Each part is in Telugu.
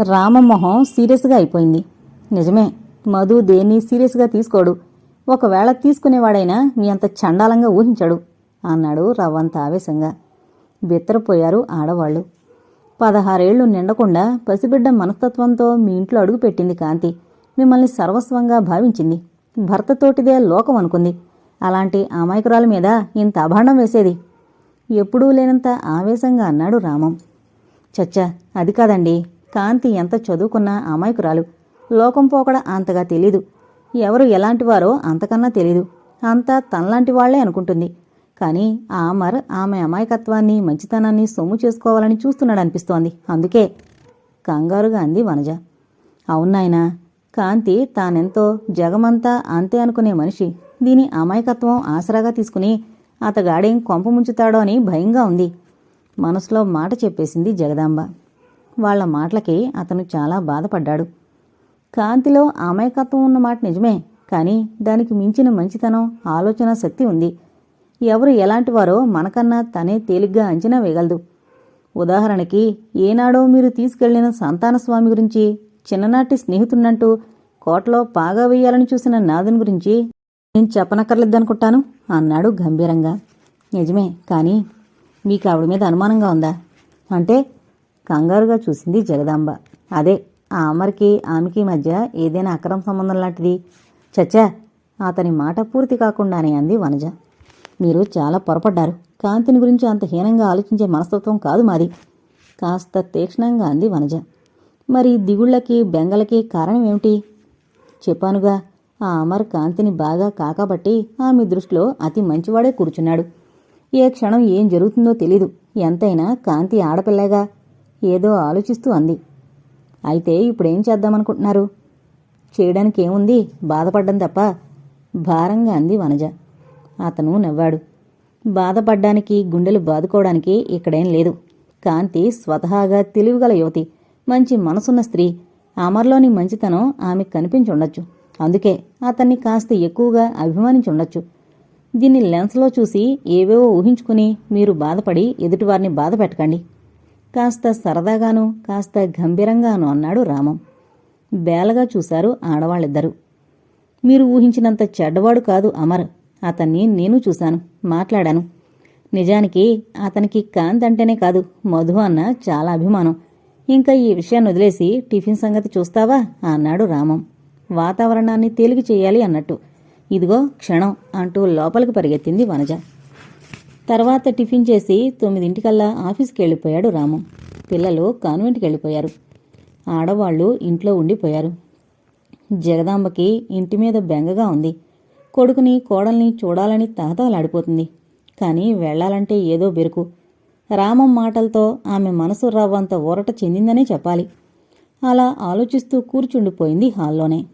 రామమొహం సీరియస్గా అయిపోయింది. నిజమే మధు దేన్ని సీరియస్గా తీసుకోడు. ఒకవేళ తీసుకునేవాడైనా మీ అంత చండాలంగా ఊహించాడు అన్నాడు రవ్వంత ఆవేశంగా. బిత్తరపోయారు ఆడవాళ్ళు పదహారేళ్ళు నిండకుండా పసిబిడ్డ మనస్తత్వంతో మీ ఇంట్లో అడుగుపెట్టింది కాంతి. మిమ్మల్ని సర్వస్వంగా భావించింది. భర్తతోటిదే లోకం అనుకుంది. అలాంటి అమాయకురాల మీద ఇంత అభాండం వేసేది? ఎప్పుడూ లేనంత ఆవేశంగా అన్నాడు రామం. చచ్చా అది కాదండి. కాంతి ఎంత చదువుకున్నా అమాయకురాలు. లోకం పోకడ అంతగా తెలీదు. ఎవరు ఎలాంటివారో అంతకన్నా తెలీదు. అంతా తనలాంటి వాళ్ళే అనుకుంటుంది. కానీ ఆ అమర్ ఆమె అమాయకత్వాన్ని మంచితనాన్ని సొమ్ము చేసుకోవాలని చూస్తున్నాడనిపిస్తోంది. అందుకే కంగారుగా అంది వనజ. అవునాయనా కాంతి తానెంతో జగమంతా అంతే అనుకునే మనిషి. దీని అమాయకత్వం ఆసరాగా తీసుకుని అతగాడేం కొంప ముంచుతాడో అని భయంగా ఉంది. మనసులో మాట చెప్పేసింది జగదాంబ. వాళ్ళ మాటలకి అతను చాలా బాధపడ్డాడు. కాంతిలో అమాయకత్వం ఉన్న మాట నిజమే కానీ దానికి మించిన మంచితనం ఆలోచన శక్తి ఉంది. ఎవరు ఎలాంటివారో మనకన్నా తనే తేలిగ్గా అంచనా వేయగలదు. ఉదాహరణకి ఏనాడో మీరు తీసుకెళ్ళిన సంతానస్వామి గురించి చిన్ననాటి స్నేహితున్నంటూ కోటలో పాగా వేయాలని చూసిన నాదన్ గురించి నేను చెప్పనక్కర్లేదనుకుంటాను అన్నాడు గంభీరంగా. నిజమే కానీ మీకు ఆవిడ మీద అనుమానంగా ఉందా? అంటే కంగారుగా చూసింది జగదాంబ. అదే ఆ అమర్కి ఆమెకి మధ్య ఏదైనా అక్రమ సంబంధం లాంటిది? చచ్చా అతని మాట పూర్తి కాకుండానే అంది వనజ. మీరు చాలా పొరపడ్డారు. కాంతిని గురించి అంత హీనంగా ఆలోచించే మనస్తత్వం కాదు మాది. కాస్త తీక్షణంగా అంది వనజ. మరి దిగుళ్ళకి బెంగలకి కారణం ఏమిటి? చెప్పానుగా ఆ అమర్ కాంతిని బాగా కాకబట్టి ఆమె దృష్టిలో అతి మంచివాడే కూర్చున్నాడు. ఏ క్షణం ఏం జరుగుతుందో తెలీదు. ఎంతైనా కాంతి ఆడపిల్లగా ఏదో ఆలోచిస్తూ అంది. అయితే ఇప్పుడేం చేద్దామనుకుంటున్నారు? చేయడానికి ఏముంది బాధపడ్డం తప్ప. భారంగా అంది వనజ. అతను నవ్వాడు. బాధపడ్డానికి గుండెలు బాదుకోవడానికి ఇక్కడేం లేదు. కాంతి స్వతహాగా తెలివిగల యువతి. మంచి మనసున్న స్త్రీ. అమర్లోని మంచితనం ఆమెకు కనిపించుండొచ్చు. అందుకే అతన్ని కాస్త ఎక్కువగా అభిమానించుండొచ్చు. దీన్ని లెన్స్లో చూసి ఏవేవో ఊహించుకుని మీరు బాధపడి ఎదుటివారిని బాధ పెట్టకండి కాస్త సరదాగాను కాస్త గంభీరంగాను అన్నాడు రామం. బేలగా చూశారు ఆడవాళ్ళిద్దరూ. మీరు ఊహించినంత చెడ్డవాడు కాదు అమర్. అతన్ని నేను చూశాను మాట్లాడాను. నిజానికి అతనికి కాంత్ అంటేనే కాదు మధు అన్న చాలా అభిమానం. ఇంకా ఈ విషయాన్ని వదిలేసి టిఫిన్ సంగతి చూస్తావా? అన్నాడు రామం. వాతావరణాన్ని తేలిక చేయాలి అన్నట్టు. ఇదిగో క్షణం అంటూ లోపలికి పరిగెత్తింది వనజ. తర్వాత టిఫిన్ చేసి తొమ్మిదింటికల్లా ఆఫీస్కి వెళ్ళిపోయాడు రాము. పిల్లలు కాన్వెంట్కి వెళ్ళిపోయారు ఆడవాళ్ళు ఇంట్లో ఉండిపోయారు. జగదాంబకి ఇంటి మీద బెంగగా ఉంది. కొడుకుని కోడల్ని చూడాలని తహతహలాడిపోతుంది. కానీ వెళ్ళాలంటే ఏదో బెరుకు. రామం మాటలతో ఆమె మనసు రవ్వంత ఊరట చెందిందనే చెప్పాలి. అలా ఆలోచిస్తూ కూర్చుండిపోయింది హాల్లోనే.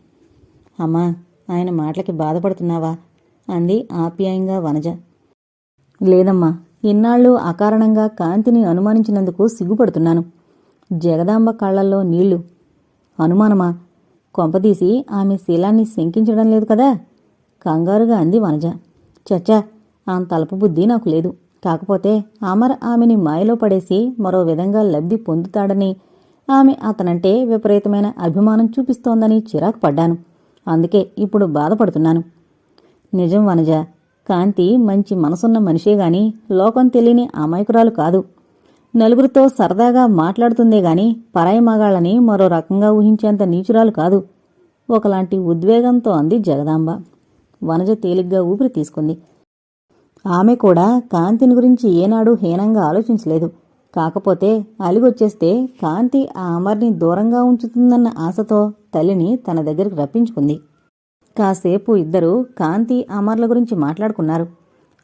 అమ్మా ఆయన మాటలకి బాధపడుతున్నావా? అంది ఆప్యాయంగా వనజ. లేదమ్మా ఇన్నాళ్ళు అకారణంగా కాంతిని అనుమానించినందుకు సిగ్గుపడుతున్నాను. జగదాంబ కళ్ళల్లో నీళ్ళు. అనుమానమా? కొంపదీసి ఆమె శీలాన్ని శంకించడం లేదు కదా? కంగారుగా అంది వనజ. చచ్చా ఆమె తలపు బుద్ధి నాకు లేదు. కాకపోతే అమర్ ఆమెని మాయలో పడేసి మరో విధంగా లబ్ధి పొందుతాడని ఆమె అతనంటే విపరీతమైన అభిమానం చూపిస్తోందని చిరాకు పడ్డాను. అందుకే ఇప్పుడు బాధపడుతున్నాను. నిజం వనజ కాంతి మంచి మనసున్న మనిషే గాని లోకం తెలియని అమాయకురాలు కాదు. నలుగురితో సరదాగా మాట్లాడుతుందే గాని పరాయి మగాళ్ళని మరో రకంగా ఊహించేంత నీచురాలు కాదు. ఒకలాంటి ఉద్వేగంతో అంది జగదాంబ. వనజ తేలిగ్గా ఊపిరి తీసుకుంది. ఆమె కూడా కాంతిని గురించి ఏనాడు హీనంగా ఆలోచించలేదు. కాకపోతే అలిగొచ్చేస్తే కాంతి ఆ అమర్ని దూరంగా ఉంచుతుందన్న ఆశతో తల్లిని తన దగ్గరికి రప్పించుకుంది. కాసేపు ఇద్దరు కాంతి అమర్ల గురించి మాట్లాడుకున్నారు.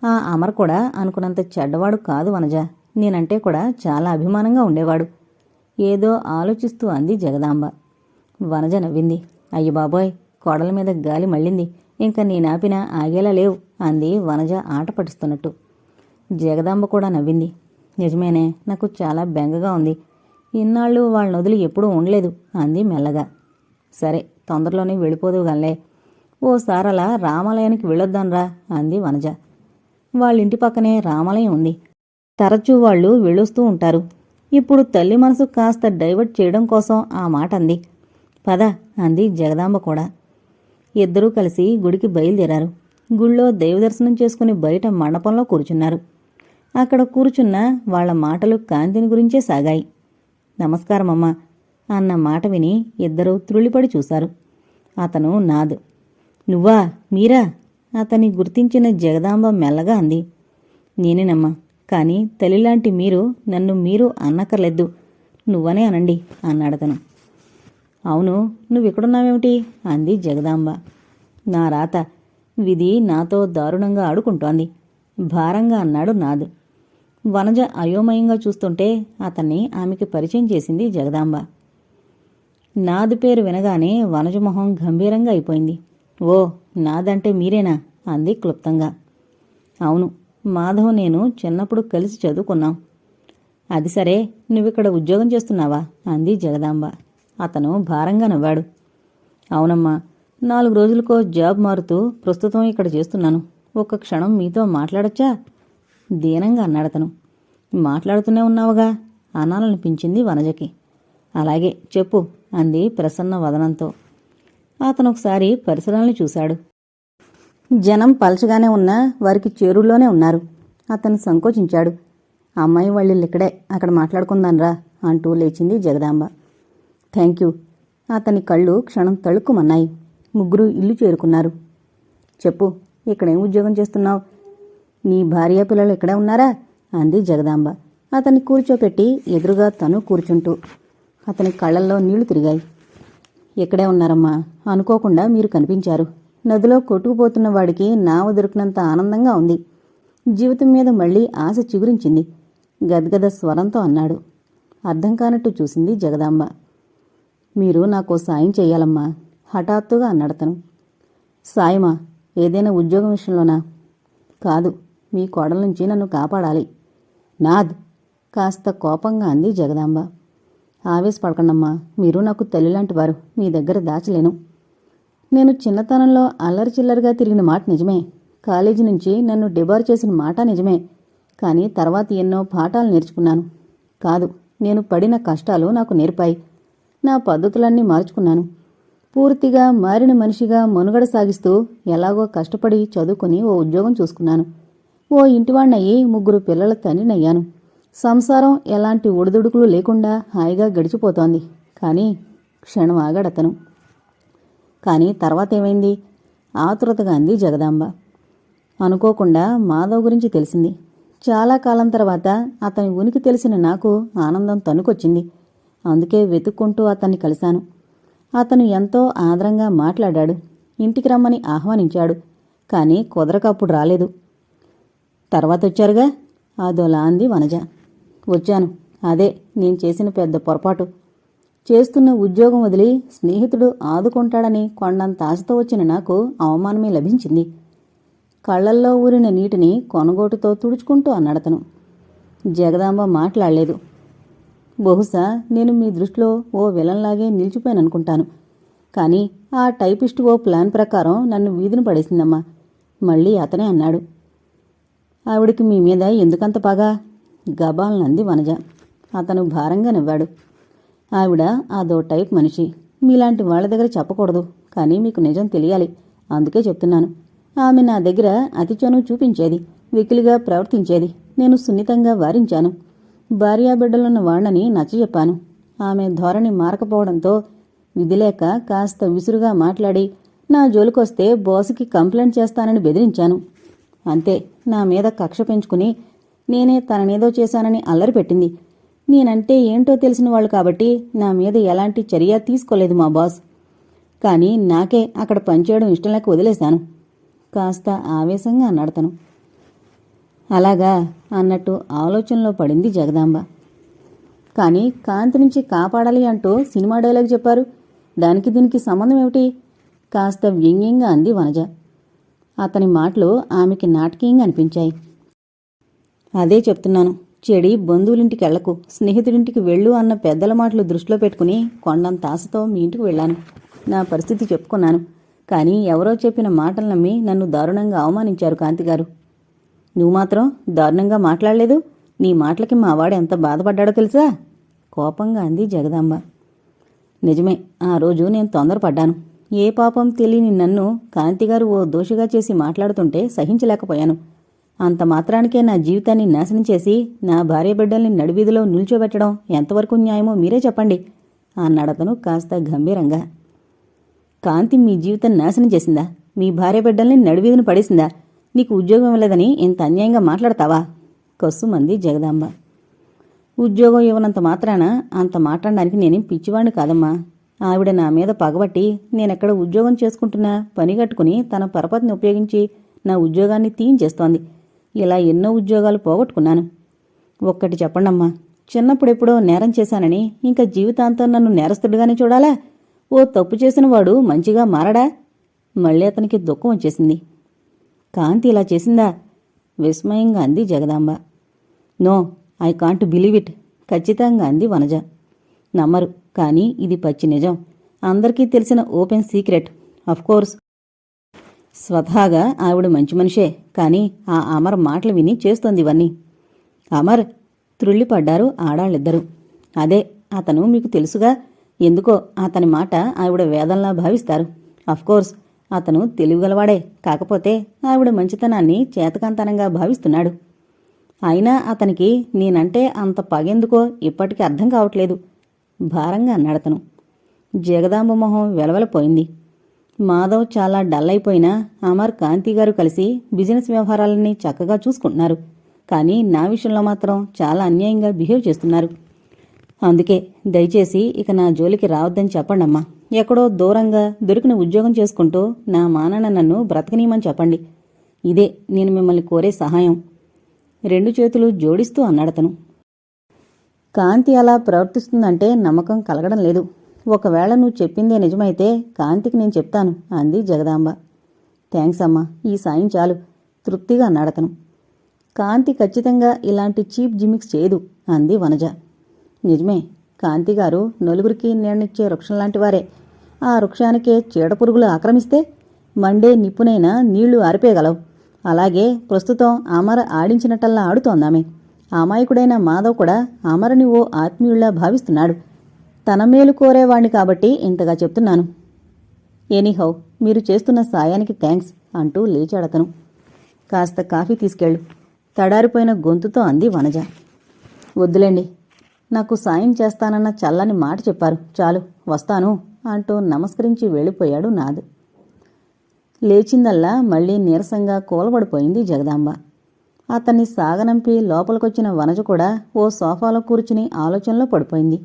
ఆ అమర్ కూడా అనుకున్నంత చెడ్డవాడు కాదు వనజ. నేనంటే కూడా చాలా అభిమానంగా ఉండేవాడు. ఏదో ఆలోచిస్తూ అంది జగదాంబ. వనజ నవ్వింది. అయ్య బాబోయ్ కోడల మీద గాలి మళ్ళింది. ఇంకా నేనాపినా ఆగేలా లేవు అంది వనజ ఆట పట్టిస్తున్నట్టు. జగదాంబ కూడా నవ్వింది. నిజమేనే నాకు చాలా బెంగగా ఉంది. ఇన్నాళ్ళు వాళ్ళని వదిలి ఎప్పుడూ ఉండలేదు అంది మెల్లగా. సరే తొందరలోనే వెళ్ళిపోదువుగాలే ఓసారలా రామాలయానికి వెళ్ళొద్దాన్రా అంది వనజ. వాళ్ళింటి పక్కనే రామాలయం ఉంది. తరచూ వాళ్ళు వెళ్ళొస్తూ ఉంటారు. ఇప్పుడు తల్లి మనసు కాస్త డైవర్ట్ చేయడం కోసం ఆ మాట అంది. పద అంది జగదాంబ కూడా. ఇద్దరూ కలిసి గుడికి బయలుదేరారు. గుళ్ళో దైవదర్శనం చేసుకుని బయట మండపంలో కూర్చున్నారు. అక్కడ కూర్చున్న వాళ్ళ మాటలు కాంతిని గురించే సాగాయి. నమస్కారమమ్మా అన్న మాట విని ఇద్దరూ త్రుళ్ళిపడి చూశారు. అతను నాదు నువ్వా? మీరా? అతన్ని గుర్తించిన జగదాంబ మెల్లగా అంది. నేనేనమ్మా. కానీ తల్లిలాంటి మీరు నన్ను మీరు అన్నక్కర్లేదు. నువ్వనే అనండి అన్నాడతను అవును నువ్వెక్కడున్నావేమిటి? అంది జగదాంబ. నా రాత విధి నాతో దారుణంగా ఆడుకుంటోంది. భారంగా అన్నాడు నాదు. వనజ అయోమయంగా చూస్తుంటే అతన్ని ఆమెకి పరిచయం చేసింది జగదాంబ. నాదు పేరు వినగానే వనజ మొహం గంభీరంగా అయిపోయింది. ఓ నాదంటే మీరేనా? అంది క్లుప్తంగా. అవును మాధవ్ నేను చిన్నప్పుడు కలిసి చదువుకున్నాం. అది సరే నువ్విక్కడ ఉద్యోగం చేస్తున్నావా? అంది జగదాంబ. అతను భారంగా నవ్వాడు. అవునమ్మా నాలుగు రోజులకో జాబ్ మారుతూ ప్రస్తుతం ఇక్కడ చేస్తున్నాను. ఒక్క క్షణం మీతో మాట్లాడచ్చా? దీనంగా అన్నాడతను మాట్లాడుతూనే ఉన్నావుగా? అనాలనిపించింది వనజకి. అలాగే చెప్పు అంది ప్రసన్న వదనంతో. అతను ఒకసారి పరిసరాలను చూశాడు. జనం పలచగానే ఉన్నా వారికి చేరుల్లోనే ఉన్నారు. అతను సంకోచించాడు. అమ్మాయి వాళ్ళు ఇక్కడే అక్కడ మాట్లాడుకుందాన్రా అంటూ లేచింది జగదాంబ. Thank you. అతని కళ్ళు క్షణం తళుక్కుమన్నాయి. ముగ్గురు ఇల్లు చేరుకున్నారు. చెప్పు ఇక్కడేం ఉద్యోగం చేస్తున్నావు? నీ భార్య పిల్లలు ఇక్కడే ఉన్నారా? అంది జగదాంబ. అతన్ని కూర్చోపెట్టి ఎదురుగా తను కూర్చుంటూ. అతని కళ్ళల్లో నీళ్ళు తిరిగాయి. ఇక్కడే ఉన్నారమ్మా. అనుకోకుండా మీరు కనిపించారు. నదిలో కొట్టుకుపోతున్న వాడికి నావ దొరికినంత ఆనందంగా ఉంది. జీవితం మీద మళ్ళీ ఆశ చిగురించింది. గద్గద స్వరంతో అన్నాడు. అర్థం కానట్టు చూసింది జగదాంబ. మీరు నాకు సాయం చెయ్యాలమ్మా హఠాత్తుగా అన్నాడతను సాయమా ఏదైనా ఉద్యోగం విషయంలోనా? కాదు మీ కోడల నుంచి నన్ను కాపాడాలి. నాద్ కాస్త కోపంగా అంది జగదాంబ. ఆవేశపడకండమ్మా. మీరు నాకు తల్లిలాంటి వారు. మీ దగ్గర దాచలేను. నేను చిన్నతనంలో అల్లరి చిల్లరిగా తిరిగిన మాట నిజమే. కాలేజీ నుంచి నన్ను డిబార్ చేసిన మాట నిజమే. కానీ తర్వాత ఎన్నో పాఠాలు నేర్చుకున్నాను. కాదు నేను పడిన కష్టాలు నాకు నేర్పాయి. నా పద్ధతులన్నీ మార్చుకున్నాను. పూర్తిగా మారిన మనిషిగా మనుగడ సాగిస్తూ ఎలాగో కష్టపడి చదువుకుని ఓ ఉద్యోగం చూసుకున్నాను. ఓ ఇంటివాణ్ణయ్యి ముగ్గురు పిల్లల తండ్రినయ్యాను. సంసారం ఎలాంటి ఒడిదుడుకులు లేకుండా హాయిగా గడిచిపోతోంది. కానీ క్షణం ఆగాడతను. కానీ తర్వాత ఏమైంది? ఆతురతగా అంది జగదాంబ. అనుకోకుండా మాధవ్ గురించి తెలిసింది. చాలా కాలం తర్వాత అతని ఉనికి తెలిసిన నాకు ఆనందం తనుకొచ్చింది అందుకే వెతుక్కుంటూ అతన్ని కలిశాను. అతను ఎంతో ఆదరంగా మాట్లాడాడు. ఇంటికి రమ్మని ఆహ్వానించాడు. కానీ కుదరకప్పుడు రాలేదు. తర్వాత వచ్చారుగా? అదోలా అంది వనజ. వచ్చాను. అదే నేను చేసిన పెద్ద పొరపాటు. చేస్తున్న ఉద్యోగం వదిలి స్నేహితుడు ఆదుకుంటాడని కొండంత ఆశతో వచ్చిన నాకు అవమానమే లభించింది. కళ్ళల్లో ఊరిన నీటిని కొనగోటుతో తుడుచుకుంటూ అన్నాడతను. జగదాంబ మాట్లాడలేదు. బహుశా నేను మీ దృష్టిలో ఓ విలన్లాగే నిలిచిపోయాననుకుంటాను. కానీ ఆ టైపిస్ట్ ఓ ప్లాన్ ప్రకారం నన్ను వీధిని పడేసిందమ్మా. మళ్ళీ అతనే అన్నాడు. ఆవిడికి మీ మీద ఎందుకంత పగా గబాలనంది వనజ. అతను భారంగా నవ్వాడు. ఆవిడ అదో టైప్ మనిషి. మీలాంటి వాళ్ళ దగ్గర చెప్పకూడదు. కానీ మీకు నిజం తెలియాలి. అందుకే చెప్తున్నాను. ఆమె నా దగ్గర అతి చనువు చూపించేది. వికిలిగా ప్రవర్తించేది. నేను సున్నితంగా వారించాను. భార్యాబిడ్డలున్న వాణ్ణని నచ్చజెప్పాను ఆమె ధోరణి మారకపోవడంతో విధిలేక కాస్త విసురుగా మాట్లాడి నా జోలికొస్తే బాసుకి కంప్లైంట్ చేస్తానని బెదిరించాను. అంతే. నా మీద కక్ష పెంచుకుని నేనే తననేదో చేశానని అల్లరి పెట్టింది. నేనంటే ఏంటో తెలిసిన వాళ్ళు కాబట్టి నా మీద ఎలాంటి చర్య తీసుకోలేదు మా బాస్. కానీ నాకే అక్కడ పనిచేయడం ఇష్టం లేక వదిలేశాను. కాస్త ఆవేశంగా అన్నాడతను అలాగా అన్నట్టు ఆలోచనలో పడింది జగదాంబ. కానీ కాంతి నుంచి కాపాడాలి అంటూ సినిమా డైలాగ్ చెప్పారు. దానికి దీనికి సంబంధం ఏమిటి? కాస్త వ్యంగ్యంగా అంది వనజ. అతని మాటలు ఆమెకి నాటకీయంగా అనిపించాయి. అదే చెప్తున్నాను. చెడి బంధువులింటికి వెళ్ళకు స్నేహితుడింటికి వెళ్ళు అన్న పెద్దల మాటలు దృష్టిలో పెట్టుకుని కొండంత ఆశతో మీ ఇంటికి వెళ్ళాను. నా పరిస్థితి చెప్పుకున్నాను. కానీ ఎవరో చెప్పిన మాటలు నమ్మి నన్ను దారుణంగా అవమానించారు కాంతిగారు నువ్వు మాత్రం దారుణంగా మాట్లాడలేదు. నీ మాటలకి మా వాడు ఎంత బాధపడ్డాడో తెలుసా? కోపంగా అంది జగదాంబ. నిజమే ఆ రోజు నేను తొందరపడ్డాను. ఏ పాపం తెలియని నన్ను కాంతిగారు ఓ దోషిగా చేసి మాట్లాడుతుంటే సహించలేకపోయాను. అంత మాత్రానికే నా జీవితాన్ని నాశనం చేసి నా భార్య బిడ్డల్ని నడివీధిలో నిల్చోబెట్టడం ఎంతవరకు న్యాయమో మీరే చెప్పండి అన్నాడతను కాస్త గంభీరంగా. కాంతి మీ జీవితం నాశనం చేసిందా? మీ భార్య బిడ్డల్ని నడివీధిని పడేసిందా? నీకు ఉద్యోగం ఇవ్వలేదని ఇంత అన్యాయంగా మాట్లాడతావా? కొస్సుమంది జగదాంబ. ఉద్యోగం ఇవ్వనంత మాత్రాన అంత మాట్లాడడానికి నేనేం పిచ్చివాణ్ణి కాదమ్మా. ఆవిడ నా మీద పగబట్టి నేనెక్కడ ఉద్యోగం చేసుకుంటున్నా పని కట్టుకుని తన పరపతిని ఉపయోగించి నా ఉద్యోగాన్ని తీయించేస్తోంది ఇలా ఎన్నో ఉద్యోగాలు పోగొట్టుకున్నాను. ఒక్కటి చెప్పండమ్మా చిన్నప్పుడెప్పుడో నేరం చేశానని ఇంకా జీవితాంతం నన్ను నేరస్తుడిగానే చూడాలా? ఓ తప్పు చేసిన వాడు మంచిగా మారడా? మళ్ళీ అతనికి దుఃఖం వచ్చేసింది. కాంతి ఇలా చేసిందా? విస్మయంగా అంది Jagadamba. No I can't believe it. ఖచ్చితంగా అంది వనజ. నమ్మరు కానీ ఇది పచ్చి నిజం. అందరికీ తెలిసిన ఓపెన్ సీక్రెట్. కోర్స్ స్వతహాగా ఆవిడ మంచి మనిషే కానీ ఆ అమర్ మాటలు విని చేస్తోంది ఇవన్నీ. అమర్ త్రుళ్ళిపడ్డారు ఆడాళ్ళిద్దరూ. అదే అతను మీకు తెలుసుగా ఎందుకో అతని మాట ఆవిడ వేదంలా భావిస్తారు. అఫ్కోర్స్ అతను తెలివిగలవాడే కాకపోతే ఆవిడ మంచితనాన్ని చేతకంతనంగా భావిస్తున్నాడు. అయినా అతనికి నేనంటే అంత పగెందుకో ఇప్పటికీ అర్థం కావట్లేదు. భారంగా అన్నాడతను. జగదాంబ మొహం వెలవెలపోయింది. మాధవ్ చాలా డల్ అయిపోయినా అమర్ కాంతి గారు కలిసి బిజినెస్ వ్యవహారాలన్నీ చక్కగా చూసుకుంటున్నారు. కానీ నా విషయంలో మాత్రం చాలా అన్యాయంగా బిహేవ్ చేస్తున్నారు. అందుకే దయచేసి ఇక నా జోలికి రావద్దని చెప్పండమ్మా. ఎక్కడో దూరంగా దొరికిన ఉద్యోగం చేసుకుంటూ నా మానన నన్ను బ్రతకనీయమని చెప్పండి. ఇదే నేను మిమ్మల్ని కోరే సహాయం. రెండు చేతులు జోడిస్తూ అన్నాడతను. కాంతి అలా ప్రవర్తిస్తుందంటే నమ్మకం కలగడం లేదు. ఒకవేళ నువ్వు చెప్పిందే నిజమైతే కాంతికి నేను చెప్తాను అంది జగదాంబ. థ్యాంక్స్ అమ్మా ఈ సాయం చాలు తృప్తిగా అన్నాడతను కాంతి ఖచ్చితంగా ఇలాంటి చీప్ జిమిక్స్ చేయదు అంది వనజ. నిజమే కాంతి గారు నలుగురికి నీడనిచ్చే వృక్షం లాంటి వారే. ఆ వృక్షానికే చీడపురుగులు ఆక్రమిస్తే మండే నిప్పునైనా నీళ్ళు ఆరిపేయగలవు. అలాగే ప్రస్తుతం అమర ఆడించినట్టల్లా ఆడుతోందామె. అమాయకుడైన మాధవ్ కూడా అమరని ఓ ఆత్మీయుల్లా భావిస్తున్నాడు. తన మేలు కోరేవాణ్ణి కాబట్టి ఇంతగా చెప్తున్నాను. ఎనీహౌ మీరు చేస్తున్న సాయానికి థ్యాంక్స్ అంటూ లేచాడతను. కాస్త కాఫీ తీసుకెళ్ళు. తడారిపోయిన గొంతుతో అంది వనజ. వద్దులేండి నాకు సాయం చేస్తానన్న చల్లని మాట చెప్పారు. చాలు వస్తాను అంటూ నమస్కరించి వెళ్ళిపోయాడు నాద్. లేచిందల్లా మళ్ళీ నీరసంగా కూలబడిపోయింది జగదాంబ. అతన్ని సాగనంపి లోపలికొచ్చిన వనజ కూడా ఓ సోఫాలో కూర్చుని ఆలోచనలో పడిపోయింది.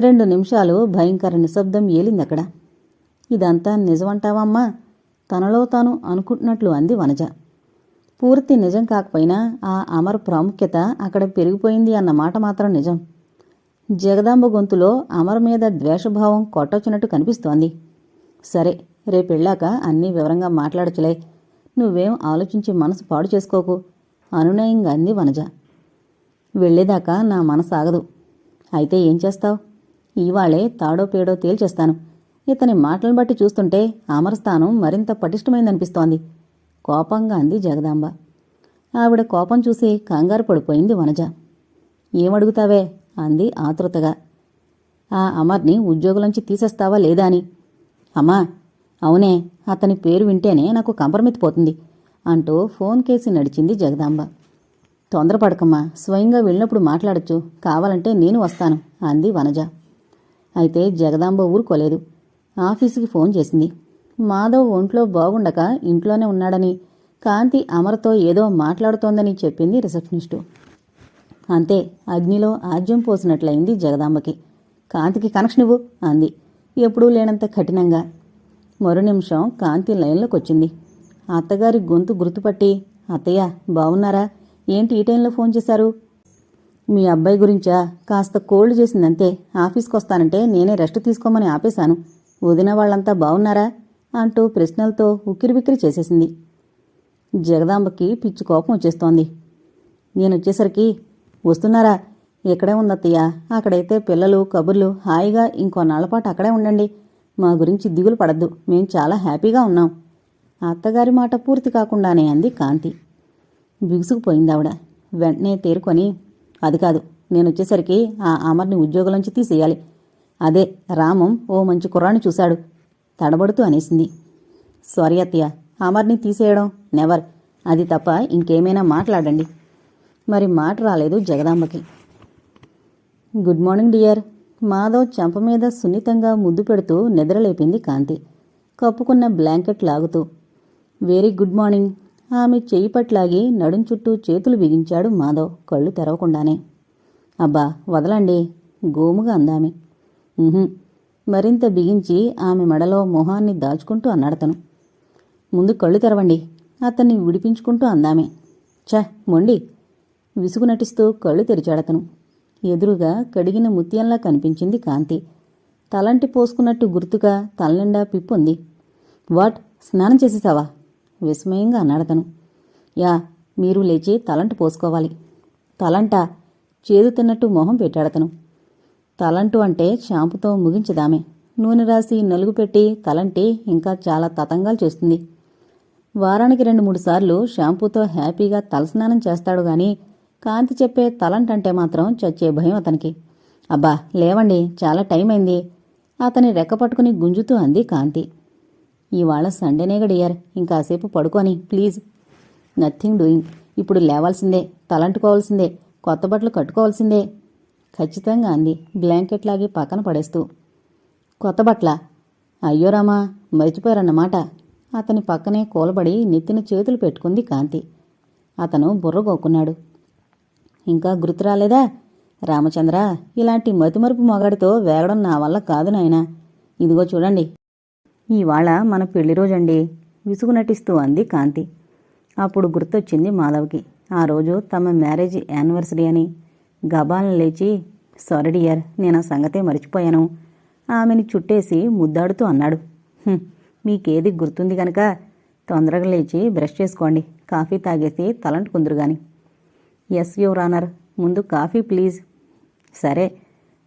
రెండు నిమిషాలు భయంకర నిశ్శబ్దం ఏలిందక్కడ. ఇదంతా నిజమంటావమ్మా? తనలో తాను అనుకుంటున్నట్లు అంది వనజ. పూర్తి నిజం కాకపోయినా ఆ అమర్ ప్రాముఖ్యత అక్కడ పెరిగిపోయింది అన్న మాట మాత్రం నిజం. జగదాంబ గొంతులో అమర్ మీద ద్వేషభావం కొట్టొచ్చినట్టు కనిపిస్తోంది. సరే రేపెళ్ళాక అన్నీ వివరంగా మాట్లాడచ్చులే నువ్వేం ఆలోచించి మనసు పాడు చేసుకోకు అనునయంగా అంది వనజ. వెళ్ళేదాకా నా మనసు ఆగదు. అయితే ఏం చేస్తావు? ఇవాళే తాడో పేడో తేల్చేస్తాను. ఇతని మాటలను బట్టి చూస్తుంటే అమరస్థానం మరింత పటిష్టమైందనిపిస్తోంది. కోపంగా అంది జగదాంబ. ఆవిడ కోపం చూసి కంగారు పడిపోయింది వనజ. ఏమడుగుతావే? అంది ఆతృతగా. ఆ అమర్ని ఉద్యోగులంచి తీసేస్తావా లేదా అని. అమ్మా అవునే అతని పేరు వింటేనే నాకు కంపరమెత్తిపోతుంది అంటూ ఫోన్ కేసి నడిచింది జగదాంబ. తొందరపడకమ్మా స్వయంగా వెళ్ళినప్పుడు మాట్లాడొచ్చు. కావాలంటే నేను వస్తాను అంది వనజ. అయితే జగదాంబ ఊరుకోలేదు ఆఫీసుకి ఫోన్ చేసింది. మాధవ్ ఒంట్లో బాగుండక ఇంట్లోనే ఉన్నాడని కాంతి అమర్తో ఏదో మాట్లాడుతోందని చెప్పింది రిసెప్షనిస్టు. అంతే అగ్నిలో ఆజ్యం పోసినట్లయింది జగదాంబకి. కాంతికి కనెక్షన్ ఇవ్వు అంది. ఎప్పుడూ లేనంత కఠినంగా. మరో నిమిషం కాంతి లైన్లోకి వచ్చింది అత్తగారి గొంతు గుర్తుపట్టి అత్తయ్య బావున్నారా ఏంటి ఈ టైంలో ఫోన్ చేశారు? మీ అబ్బాయి గురించా? కాస్త కోల్డ్ చేసిందంతే. ఆఫీస్కి వస్తానంటే నేనే రెస్ట్ తీసుకోమని ఆపేశాను. వదిన వాళ్ళంతా బావున్నారా? అంటూ ప్రశ్నలతో ఉక్కిరిబిక్కిరి చేసేసింది. జగదాంబకి పిచ్చి కోపం వచ్చేస్తోంది. నేను వచ్చేసరికి వస్తున్నారా? ఇక్కడే ఉందత్తయ్య? అక్కడైతే పిల్లలు కబుర్లు హాయిగా ఇంకొన్నాళ్ళపాటు అక్కడే ఉండండి. మా గురించి దిగులు పడద్దు. మేం చాలా హ్యాపీగా ఉన్నాం. అత్తగారి మాట పూర్తి కాకుండానే అంది కాంతి. బిగుసుకుపోయింది ఆవిడ వెంటనే తేరుకొని అది కాదు. నేను వచ్చేసరికి ఆ అమర్ని ఉద్యోగంలోంచి తీసేయాలి. అదే రామం ఓ మంచి కుర్రాన్ని చూశాడు. తడబడుతూ అనేసింది. సారీ అత్తయ్య అమర్ని తీసేయడం నెవర్. అది తప్ప ఇంకేమైనా మాట్లాడండి. మరి మాట రాలేదు జగదాంబకి. Good morning dear. మాధవ్ చెంప మీద సున్నితంగా ముద్దు పెడుతూ నిద్రలేపింది కాంతి. కప్పుకున్న బ్లాంకెట్ లాగుతూ వెరీ గుడ్ మార్నింగ్. ఆమె చేయి పట్లాగి నడుం చుట్టూ చేతులు బిగించాడు మాధవ్ కళ్ళు తెరవకుండానే. అబ్బా వదలండి గోముగా అందామె. మరింత బిగించి ఆమె మెడలో మొహాన్ని దాచుకుంటూ అన్నాడతను. ముందు కళ్ళు తెరవండి అతన్ని విడిపించుకుంటూ అందామె. ఛ మొండి విసుగు నటిస్తూ కళ్ళు తెరిచాడతను. ఎదురుగా కడిగిన ముత్యంలా కనిపించింది కాంతి. తలంటి పోసుకున్నట్టు గుర్తుగా తలనిండా పిప్పుంది. వాట్ స్నానం చేసేసావా? విస్మయంగా అన్నాడతను. యా మీరు లేచి తలంటు పోసుకోవాలి. తలంట చేదు తిన్నట్టు మొహం పెట్టాడతను. తలంటు అంటే షాంపుతో ముగించదామే. నూనె రాసి నలుగు పెట్టి తలంటి ఇంకా చాలా తతంగాలు చేస్తుంది. వారానికి రెండు మూడు సార్లు షాంపూతో హ్యాపీగా తలస్నానం చేస్తాడు గాని కాంతి చెప్పే తలంటంటే మాత్రం చచ్చే భయం అతనికి. అబ్బా లేవండి చాలా టైం అయింది. అతని రెక్క పట్టుకుని గుంజుతూ అంది కాంతి. ఇవాళ సండేనే గడియార్. ఇంకాసేపు పడుకొని ప్లీజ్. Nothing doing. ఇప్పుడు లేవాల్సిందే తలంటుకోవాల్సిందే కొత్త బట్టలు కట్టుకోవాల్సిందే. ఖచ్చితంగా అంది బ్లాంకెట్ లాగి పక్కన పడేస్తూ. కొత్త బట్ల అయ్యో రామా మర్చిపోయారన్నమాట. అతని పక్కనే కూలబడి నెత్తిన చేతులు పెట్టుకుంది కాంతి. అతను బుర్రగోకున్నాడు ఇంకా గుర్తు రాలేదా? రామచంద్ర ఇలాంటి మతిమరుపు మొగాడితో వేగడం నా వల్ల కాదు నాయనా. ఇదిగో చూడండి ఇవాళ మన పెళ్ళి రోజండి. విసుగు నటిస్తూ అంది కాంతి. అప్పుడు గుర్తొచ్చింది మాధవ్కి. ఆ రోజు తమ మ్యారేజ్ యానివర్సరీ అని. గబాలను లేచి సారీ డియర్ నేను ఆ సంగతే మర్చిపోయాను. ఆమెని చుట్టేసి ముద్దాడుతూ అన్నాడు. మీకేది గుర్తుంది కనుక తొందరగా లేచి బ్రష్ చేసుకోండి. కాఫీ తాగేసి తలంటుకుందరు గాని. ఎస్ యువర్ ఆనర్ ముందు కాఫీ ప్లీజ్ సరే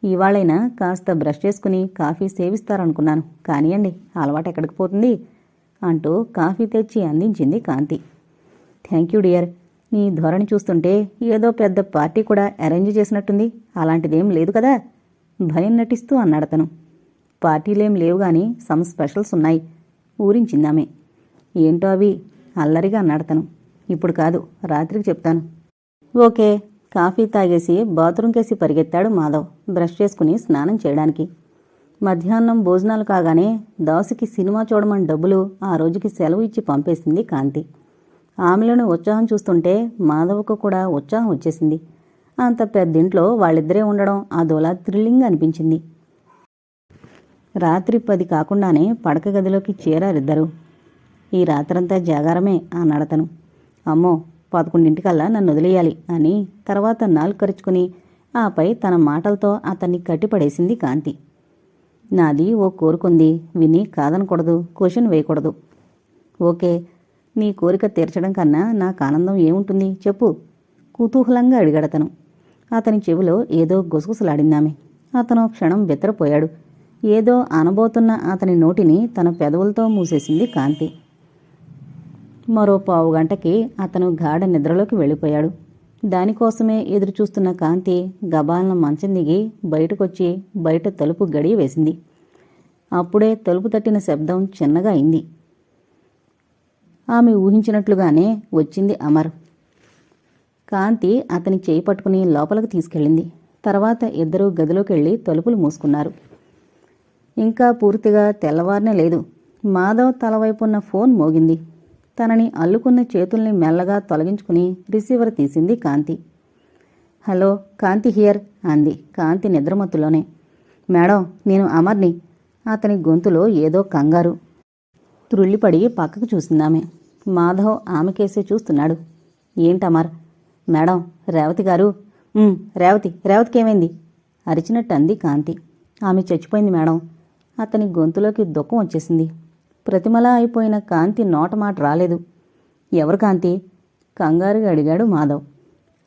ఇవాళైనా కాస్త బ్రష్ చేసుకుని కాఫీ సేవిస్తారనుకున్నాను. కానియండి అలవాటు ఎక్కడికి పోతుంది? అంటూ కాఫీ తెచ్చి అందించింది కాంతి. Thank you dear. నీ ధోరణి చూస్తుంటే ఏదో పెద్ద పార్టీ కూడా అరేంజ్ చేసినట్టుంది. అలాంటిదేం లేదు కదా? భయం నటిస్తూ అన్నాడతను పార్టీలేం లేవు గాని సమ్ స్పెషల్స్ ఉన్నాయి. ఊరించిందామె. ఏంటో అవి? అల్లరిగా అన్నాడతను ఇప్పుడు కాదు రాత్రికి చెప్తాను. ఓకే. కాఫీ తాగేసి బాత్రూంకేసి పరిగెత్తాడు మాధవ్. బ్రష్ చేసుకుని స్నానం చేయడానికి. మధ్యాహ్నం భోజనాలు కాగానే దాసుకి సినిమా చూడమని డబ్బులు ఆ రోజుకి సెలవు ఇచ్చి పంపేసింది కాంతి. ఆమెలోని ఉత్సాహం చూస్తుంటే మాధవకు కూడా ఉత్సాహం వచ్చేసింది. అంత పెద్దింట్లో వాళ్ళిద్దరే ఉండడం అదోలా థ్రిల్లింగ్ అనిపించింది. రాత్రి పది కాకుండానే పడక గదిలోకి చేరారిద్దరు. ఈ రాత్రంతా జాగారమే అన్నాడతను. అమ్మో పదకొండింటికల్లా నన్ను వదిలేయాలి అని తర్వాత నాలుగు కరుచుకుని ఆపై తన మాటలతో అతన్ని కట్టిపడేసింది కాంతి. నాది ఓ కోరుకుంది విని కాదనకూడదు. క్వశ్చన్ వేయకూడదు. ఓకే. నీ కోరిక తీర్చడం కన్నా నాకు ఆనందం ఏముంటుంది? చెప్పు. కుతూహలంగా అడిగాడతను అతని. చెవిలో ఏదో గుసగుసలాడిందామె. అతను క్షణం బెత్తరపోయాడు. ఏదో అనబోతున్న అతని నోటిని తన పెదవులతో మూసేసింది కాంతి. మరో పావు గంటకి అతను గాఢ నిద్రలోకి వెళ్ళిపోయాడు. దానికోసమే ఎదురుచూస్తున్న కాంతి గబాలను మంచం దిగి బయటకొచ్చి బయట తలుపు గడియ వేసింది. అప్పుడే తలుపు తట్టిన శబ్దం చిన్నగా అయింది. ఆమె ఊహించినట్లుగానే వచ్చింది అమర్. కాంతి అతని చేయి పట్టుకుని లోపలికి తీసుకెళ్ళింది. తర్వాత ఇద్దరూ గదిలోకి వెళ్ళి తలుపులు మూసుకున్నారు. ఇంకా పూర్తిగా తెల్లవారనే లేదు. మాధవ్ తలవైపున్న ఫోన్ మోగింది. తనని అల్లుకున్న చేతుల్ని మెల్లగా తొలగించుకుని రిసీవర్ తీసింది కాంతి. హలో కాంతి హియర్ అంది కాంతి నిద్రమత్తులోనే. మేడం నేను అమర్ని. అతని గొంతులో ఏదో కంగారు. త్రుళ్ళిపడి పక్కకు చూసిందామె. మాధవ్ ఆమెకేసే చూస్తున్నాడు. ఏంటమర్ మేడం రేవతి గారు. రేవతి రేవతికేమైంది? అరిచినట్టు అంది కాంతి. ఆమె చచ్చిపోయింది మేడం. అతని గొంతులోకి దుఃఖం వచ్చేసింది. ప్రతిమలా అయిపోయిన కాంతి నోట మాట రాలేదు. ఎవరు కాంతి? కంగారుగా అడిగాడు మాధవ్.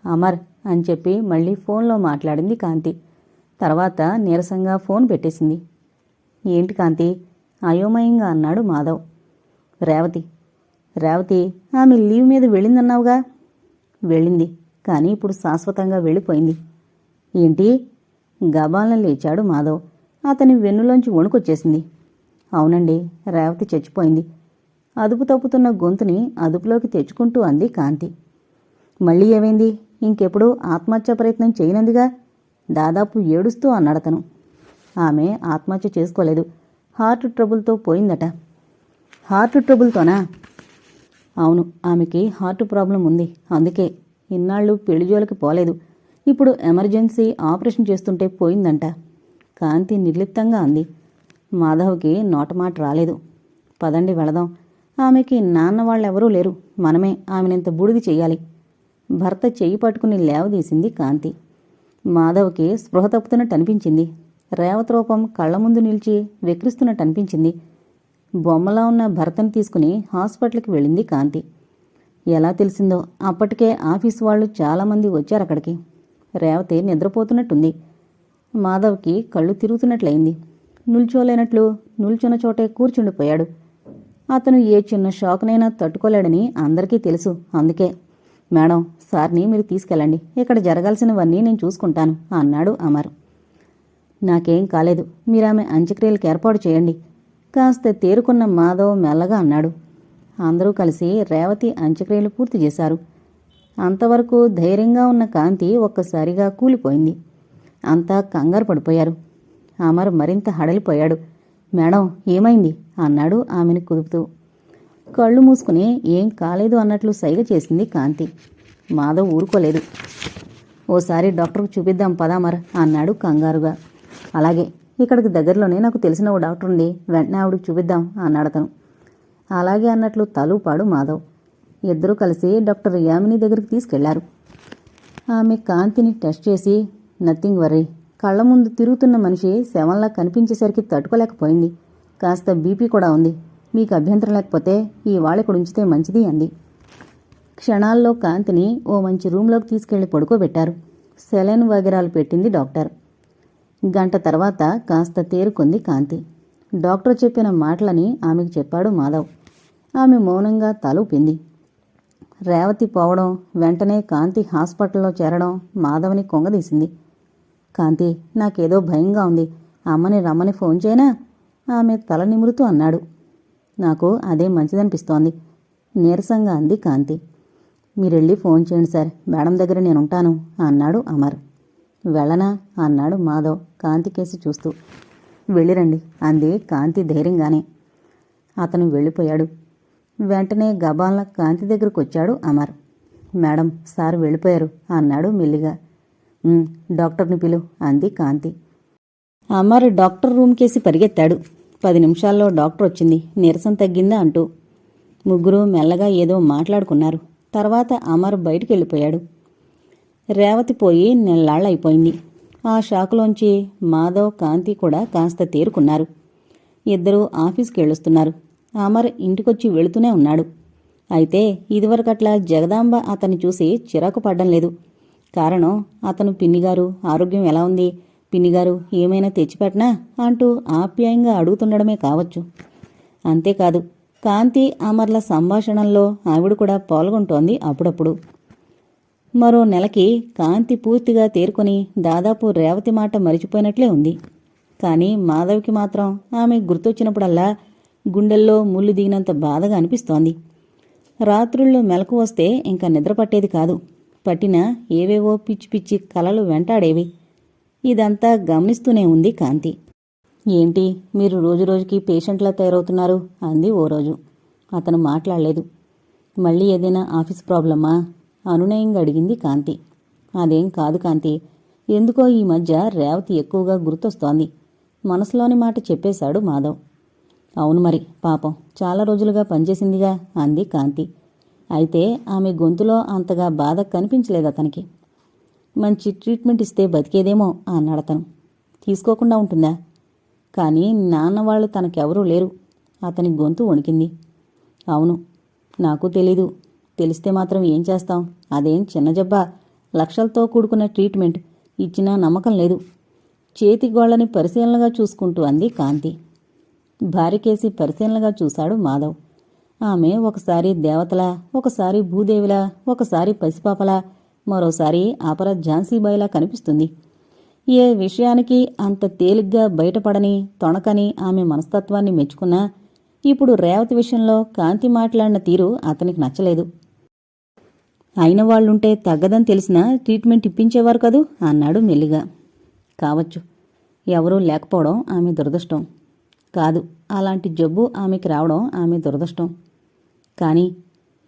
అమర్ అని చెప్పి మళ్ళీ ఫోన్లో మాట్లాడింది కాంతి. తర్వాత నీరసంగా ఫోన్ పెట్టేసింది. ఏంటి కాంతి? అయోమయంగా అన్నాడు మాధవ్. రేవతి. రేవతి ఆమె లీవ్ మీద వెళ్ళిందన్నావుగా? వెళ్ళింది కానీ ఇప్పుడు శాశ్వతంగా వెళ్ళిపోయింది. ఏంటి? గబాలను లేచాడు మాధవ్. అతని వెన్నులోంచి వణుకొచ్చేసింది. అవునండి రేవతి చచ్చిపోయింది. అదుపు తప్పుతున్న గొంతుని అదుపులోకి తెచ్చుకుంటూ అంది కాంతి. మళ్ళీ ఏమైంది? ఇంకెప్పుడు ఆత్మహత్య ప్రయత్నం చేయనందిగా? దాదాపు ఏడుస్తూ అన్నాడతను ఆమె ఆత్మహత్య చేసుకోలేదు. హార్ట్ ట్రబుల్తో పోయిందట. హార్ట్ ట్రబుల్తోనా? అవును ఆమెకి హార్ట్ ప్రాబ్లం ఉంది. అందుకే ఇన్నాళ్ళు పెళ్ళి జోలికి పోలేదు. ఇప్పుడు ఎమర్జెన్సీ ఆపరేషన్ చేస్తుంటే పోయిందంట. కాంతి నిర్లిప్తంగా అంది. మాధవ్కి నోటమాట రాలేదు. పదండి వెళదాం. ఆమెకి నాన్న వాళ్ళెవరూ లేరు. మనమే ఆమెనింత బూడిది చెయ్యాలి భర్త చెయ్యి పట్టుకుని లేవదీసింది కాంతి. మాధవ్కి స్పృహ తప్పుతున్నట్టు అనిపించింది. రేవత రూపం కళ్ళ ముందు నిలిచి వెక్రిస్తున్నట్టు అనిపించింది. బొమ్మలా ఉన్న భర్తను తీసుకుని హాస్పిటల్కి వెళ్ళింది కాంతి. ఎలా తెలిసిందో అప్పటికే ఆఫీస్ వాళ్ళు చాలామంది వచ్చారు అక్కడికి. రేవతి నిద్రపోతున్నట్టుంది. మాధవ్కి కళ్ళు తిరుగుతున్నట్లయింది. నిల్చోలేనట్లు నిల్చున్న చోటే కూర్చుండిపోయాడు. అతను ఏ చిన్న షాక్నైనా తట్టుకోలేడని అందరికీ తెలుసు. అందుకే మేడం సార్ని మీరు తీసుకెళ్ళండి. ఇక్కడ జరగాల్సినవన్నీ నేను చూసుకుంటాను అన్నాడు అమర్. నాకేం కాలేదు. మీరామె అంత్యక్రియలకు ఏర్పాటు చేయండి. కాస్త తేరుకున్న మాధవ్ మెల్లగా అన్నాడు. అందరూ కలిసి రేవతి అంత్యక్రియలు పూర్తి చేశారు. అంతవరకు ధైర్యంగా ఉన్న కాంతి ఒక్కసారిగా కూలిపోయింది. అంతా కంగారు పడిపోయారు. అమర్ మరింత హడలిపోయాడు. మేడం ఏమైంది? అన్నాడు ఆమెను కుదుపుతూ. కళ్ళు మూసుకుని ఏం కాలేదు అన్నట్లు సైగ చేసింది కాంతి. మాధవ్ ఊరుకోలేదు. ఓసారి డాక్టర్కు చూపిద్దాం పదామర్ అన్నాడు కంగారుగా. అలాగే ఇక్కడికి దగ్గరలోనే నాకు తెలిసిన ఓ డాక్టర్ ఉంది. వెంటనే ఆవిడకి చూపిద్దాం అన్నాడు అతను. అలాగే అన్నట్లు తలూపాడు మాధవ్. ఇద్దరూ కలిసి డాక్టర్ యామిని దగ్గరికి తీసుకెళ్ళారు. ఆమె కాంతిని టెస్ట్ చేసి నథింగ్ వర్రీ కళ్ళ ముందు తిరుగుతున్న మనిషి శవంలా కనిపించేసరికి తట్టుకోలేకపోయింది. కాస్త బీపీ కూడా ఉంది. మీకు అభ్యంతరం లేకపోతే ఈ వాళ్ళకుడు ఉంచితే మంచిది అంది. క్షణాల్లో కాంతిని ఓ మంచి రూంలోకి తీసుకెళ్ళి పడుకోబెట్టారు. సెలైన్ వగేరాలు పెట్టింది డాక్టర్. గంట తర్వాత కాస్త తేరుకుంది కాంతి. డాక్టర్ చెప్పిన మాటలని ఆమెకు చెప్పాడు మాధవ్. ఆమె మౌనంగా తలూపింది రేవతి పోవడం వెంటనే కాంతి హాస్పిటల్లో చేరడం మాధవ్ని కొంగదీసింది. కాంతి నాకేదో భయంగా ఉంది. అమ్మని రమ్మని ఫోన్ చేయనా? ఆమె తల నిమురుతూ అన్నాడు. నాకు అదే మంచిదనిపిస్తోంది. నీరసంగా అంది కాంతి. మీరెళ్ళి ఫోన్ చేయండి సార్. మేడం దగ్గర నేనుంటాను అన్నాడు అమర్. వెళ్ళనా? అన్నాడు మాధవ్ కాంతి కేసి చూస్తూ. వెళ్ళిరండి అంది కాంతి ధైర్యంగానే. అతను వెళ్ళిపోయాడు. వెంటనే గబాల్న కాంతి దగ్గరకు వచ్చాడు అమర్. మేడం సార్ వెళ్ళిపోయారు అన్నాడు మెల్లిగా. డాక్టర్ని పిలు అంది కాంతి. అమర్ డాక్టర్ రూమ్ కేసి పరిగెత్తాడు. పది నిమిషాల్లో డాక్టర్ వచ్చింది. నీరసం తగ్గిందా అంటూ. ముగ్గురు మెల్లగా ఏదో మాట్లాడుకున్నారు. తర్వాత అమర్ బయటికి వెళ్ళిపోయాడు. రేవతి పోయి నెల్లాళ్ళైపోయింది. ఆ షాకులోంచి మాధవ్ కాంతి కూడా కాస్త తేరుకున్నారు. ఇద్దరూ ఆఫీస్కి వెళ్ళొస్తున్నారు. అమర్ ఇంటికొచ్చి వెళుతూనే ఉన్నాడు. అయితే ఇదివరకట్లా జగదాంబ అతన్ని చూసి చిరాకు పడ్డం లేదు. కారణం అతను పిన్నిగారు ఆరోగ్యం ఎలా ఉంది? పిన్నిగారు ఏమైనా తెచ్చిపెట్టినా? అంటూ ఆప్యాయంగా అడుగుతుండడమే కావచ్చు. అంతేకాదు కాంతి అమర్ల సంభాషణల్లో ఆవిడ కూడా పాల్గొంటోంది అప్పుడప్పుడు. మరో నెలకి కాంతి పూర్తిగా తేరుకొని దాదాపు రేవతి మాట మరిచిపోయినట్లే ఉంది. కానీ మాధవికి మాత్రం ఆమె గుర్తొచ్చినప్పుడల్లా గుండెల్లో ముళ్ళు దిగినంత బాధగా అనిపిస్తోంది. రాత్రుల్లో మెలకు వస్తే ఇంకా నిద్ర పట్టేది కాదు. పట్టిన ఏవేవో పిచ్చి పిచ్చి కలలు వెంటాడేవి. ఇదంతా గమనిస్తూనే ఉంది కాంతి. ఏంటి మీరు రోజురోజుకి పేషెంట్లా తయారవుతున్నారు? అంది ఓ రోజు. అతను మాట్లాడలేదు. మళ్ళీ ఏదైనా ఆఫీస్ ప్రాబ్లమా? అనునయంగా అడిగింది కాంతి. అదేం కాదు కాంతి. ఎందుకో ఈ మధ్య రేవతి ఎక్కువగా గుర్తొస్తోంది. మనసులోని మాట చెప్పేశాడు మాధవ్. అవును మరి పాపం. చాలా రోజులుగా పనిచేసిందిగా అంది కాంతి. అయితే ఆమె గొంతులో అంతగా బాధ కనిపించలేదు అతనికి. మంచి ట్రీట్మెంట్ ఇస్తే బతికేదేమో అన్నాడు అతను. తీసుకోకుండా ఉంటుందా? కానీ నాన్న వాళ్ళు తనకెవరూ లేరు. అతని గొంతు వణికింది. అవును నాకు తెలీదు. తెలిస్తే మాత్రం ఏం చేస్తాం? అదేం చిన్న జబ్బా. లక్షలతో కూడుకున్న ట్రీట్మెంట్. ఇచ్చినా నమ్మకం లేదు. చేతి గోళ్ళని పరిశీలనగా చూసుకుంటూ అంది కాంతి. భార్యకేసి పరిశీలనగా చూశాడు మాధవ్. ఆమె ఒకసారి దేవతలా ఒకసారి భూదేవిలా ఒకసారి పసిపాపలా మరోసారి అపర ఝాన్సీబాయిలా కనిపిస్తుంది. ఏ విషయానికి అంత తేలిగ్గా బయటపడని తొణకని ఆమె మనస్తత్వాన్ని మెచ్చుకున్నా ఇప్పుడు రేవతి విషయంలో కాంతి మాట్లాడిన తీరు అతనికి నచ్చలేదు. అయిన వాళ్ళుంటే తగ్గదని తెలిసినా ట్రీట్మెంట్ ఇప్పించేవారు కదూ అన్నాడు మెల్లిగా. కావచ్చు ఎవరూ లేకపోవడం ఆమె దురదృష్టం. కాదు అలాంటి జబ్బు ఆమెకి రావడం ఆమె దురదృష్టం. కానీ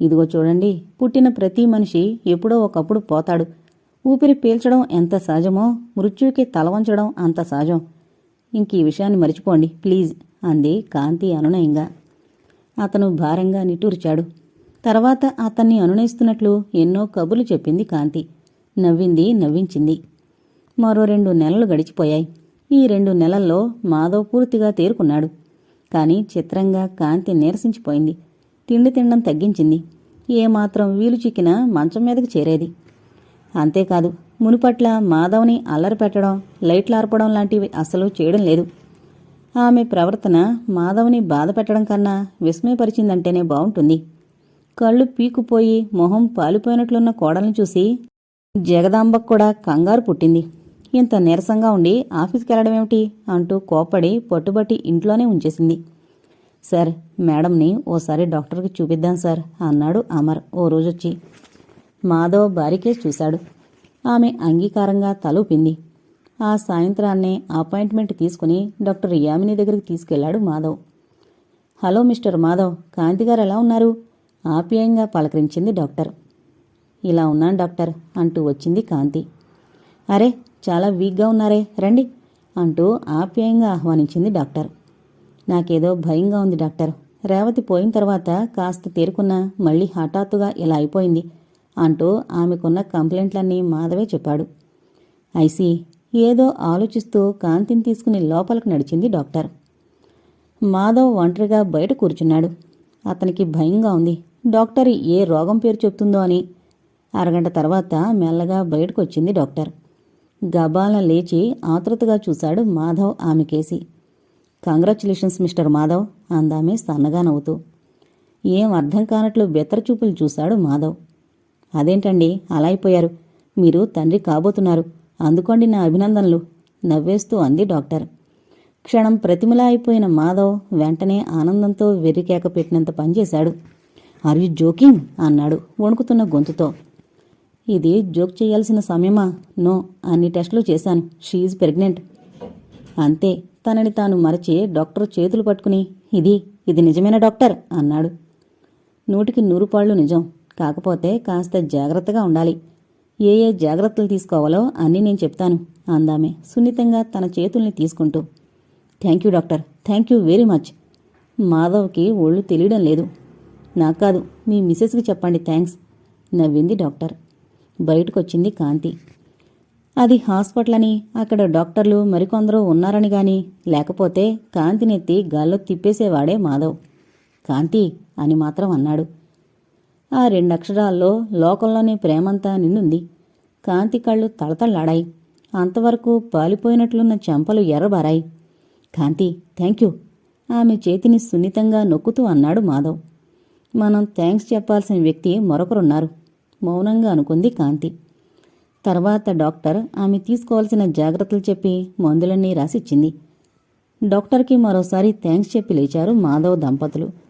ఇదిగో చూడండి పుట్టిన ప్రతి మనిషి ఎప్పుడో ఒకప్పుడు పోతాడు. ఊపిరి పీల్చడం ఎంత సహజమో మృత్యుకి తలవంచడం అంత సహజం. ఇంక ఈ విషయాన్ని మర్చిపోండి ప్లీజ్ అంది కాంతి అనునయంగా. అతను భారంగా నిట్టూర్చాడు. తర్వాత అతన్ని అనునయిస్తున్నట్లు ఎన్నో కబుర్లు చెప్పింది కాంతి. నవ్వింది నవ్వించింది. మరో రెండు నెలలు గడిచిపోయాయి. ఈ రెండు నెలల్లో మాధవ్ పూర్తిగా తేరుకున్నాడు. కానీ చిత్రంగా కాంతి నీరసించిపోయింది. తిండి తినడం తగ్గించింది. ఏమాత్రం వీలు చిక్కినా మంచం మీదకి చేరేది. అంతేకాదు మునుపట్ల మాధవ్ని అల్లరి పెట్టడం లైట్లార్పడం లాంటివి అసలు చేయడం లేదు. ఆమె ప్రవర్తన మాధవ్ని బాధ పెట్టడం కన్నా విస్మయపరిచిందంటేనే బావుంటుంది. కళ్ళు పీకుపోయి మొహం పాలిపోయినట్లున్న కోడల్ని చూసి జగదాంబకు కూడా కంగారు పుట్టింది. ఇంత నీరసంగా ఉండి ఆఫీస్కి వెళ్ళడమేమిటి అంటూ కోపడి పట్టుబట్టి ఇంట్లోనే ఉంచేసింది. సార్ మేడంని ఓసారి డాక్టర్కి చూపిద్దాం సార్ అన్నాడు అమర్. ఓ రోజొచ్చి మాధవ్ భార్యకేసి చూశాడు. ఆమె అంగీకారంగా తలూపింది. ఆ సాయంత్రాన్నే అపాయింట్మెంట్ తీసుకుని డాక్టర్ యామిని దగ్గరికి తీసుకెళ్ళాడు మాధవ్. హలో మిస్టర్ మాధవ్ కాంతి గారు ఎలా ఉన్నారు? ఆప్యాయంగా పలకరించింది డాక్టర్. ఇలా ఉన్నాను డాక్టర్ అంటూ వచ్చింది కాంతి. అరే చాలా వీక్గా ఉన్నారే రండి అంటూ ఆప్యాయంగా ఆహ్వానించింది డాక్టర్. నాకేదో భయంగా ఉంది డాక్టర్. రేవతి పోయిన తర్వాత కాస్త తేరుకున్నా మళ్ళీ హఠాత్తుగా ఇలా అయిపోయింది అంటూ ఆమెకున్న కంప్లైంట్లన్నీ మాధవే చెప్పాడు. ఐసీ ఏదో ఆలోచిస్తూ కాంతిని తీసుకుని లోపలికి నడిచింది డాక్టర్. మాధవ్ ఒంటరిగా బయట కూర్చున్నాడు. అతనికి భయంగా ఉంది. డాక్టర్ ఏ రోగం పేరు చెప్తుందో అని అరగంట తర్వాత మెల్లగా బయటకు వచ్చింది డాక్టర్. గబాలన లేచి ఆతృతగా చూశాడు మాధవ్ ఆమె కేసి. కంగ్రాచులేషన్స్ మిస్టర్ మాధవ్ అందామే సన్నగా నవ్వుతూ. ఏం అర్థం కానట్లు బెత్తరచూపులు చూశాడు మాధవ్. అదేంటండి? అలా అయిపోయారు. మీరు తండ్రి కాబోతున్నారు. అందుకోండి నా అభినందనలు. నవ్వేస్తూ అంది డాక్టర్. క్షణం ప్రతిమలా అయిపోయిన మాధవ్ వెంటనే ఆనందంతో వెర్రికేక పెట్టినంత పనిచేశాడు ఆర్ యు జోకింగ్ అన్నాడు వణుకుతున్న గొంతుతో. ఇది జోక్ చేయాల్సిన సమయమా? నో అన్ని టెస్టులు చేశాను. షీఈ్ ప్రెగ్నెంట్ అంతే. తనని తాను మరచి డాక్టర్ చేతులు పట్టుకుని ఇది ఇది నిజమైన డాక్టర్? అన్నాడు. నూటికి నూరు పాళ్ళు నిజం. కాకపోతే కాస్త జాగ్రత్తగా ఉండాలి. ఏ ఏ జాగ్రత్తలు తీసుకోవాలో అన్నీ నేను చెప్తాను అందామే సున్నితంగా తన చేతుల్ని తీసుకుంటూ. Thank you doctor. Thank you very much. మాధవ్కి ఒళ్ళు తెలియడం లేదు. నాకు కాదు మీ మిసెస్కి చెప్పండి. థ్యాంక్స్ నవ్వింది డాక్టర్. బయటకొచ్చింది కాంతి. అది హాస్పిటల్ అని అక్కడ డాక్టర్లు మరికొందరు ఉన్నారని గాని లేకపోతే కాంతినెత్తి గాల్లో తిప్పేసేవాడే మాధవ్. కాంతి అని మాత్రం అన్నాడు. ఆ రెండక్షరాల్లో లోకంలోని ప్రేమంతా నిండుంది. కాంతి కళ్ళు తళతళ్ళాడాయి. అంతవరకు పాలిపోయినట్లున్న చెంపలు ఎర్రబారాయి. కాంతి థ్యాంక్ యూ. ఆమె చేతిని సున్నితంగా నొక్కుతూ అన్నాడు మాధవ్. మనం థ్యాంక్స్ చెప్పాల్సిన వ్యక్తి మరొకరున్నారు. మౌనంగా అనుకుంది కాంతి. తర్వాత డాక్టర్ ఆమె తీసుకోవాల్సిన జాగ్రత్తలు చెప్పి మందులన్నీ రాసిచ్చింది. డాక్టర్కి మరోసారి థ్యాంక్స్ చెప్పి లేచారు మాధవ్ దంపతులు.